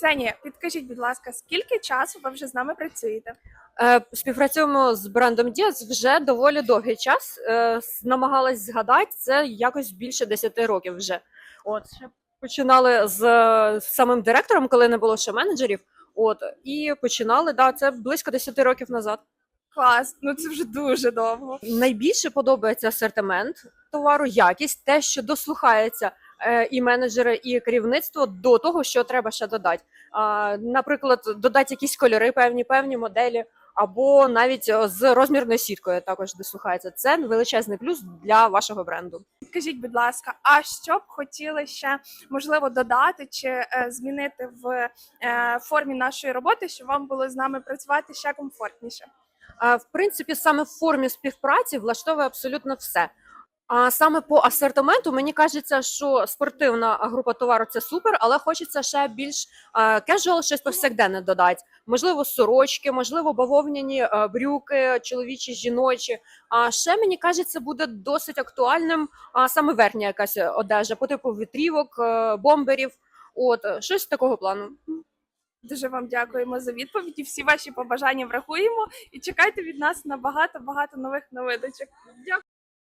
Ксенія, підкажіть, будь ласка, скільки часу ви вже з нами працюєте? Е, Співпрацюємо з брендом Діас вже доволі довгий час. Е, Намагалась згадати це якось більше 10 років вже. От ще починали з е, самим директором, коли не було ще менеджерів. От і починали да, це близько 10 років назад. Клас, ну це вже дуже довго. Найбільше подобається асортимент товару, якість, те, що дослухається і менеджери, і керівництво до того, що треба ще додати. Наприклад, додати якісь кольори, певні певні моделі, або навіть е, з розмірною сіткою також дослухається. Це величезний плюс для вашого бренду. Підкажіть, будь ласка, а що б хотіли ще можливо додати чи е, змінити в е, формі нашої роботи, щоб вам було з нами працювати ще комфортніше? В принципі, саме в формі співпраці влаштовує абсолютно все. А саме по асортименту мені кажеться, що спортивна група товару це супер, але хочеться ще більш кежуал, щось повсякденне додати. Можливо, сорочки, можливо, бавовняні е, брюки, чоловічі, жіночі. А ще мені кажеться, буде досить актуальним а, саме верхня якась одежа, по типу вітрівок, е, бомберів. От е, щось такого плану. Дуже вам дякуємо за відповіді. Всі ваші побажання врахуємо і чекайте від нас на багато багато нових новидочок. Дякую.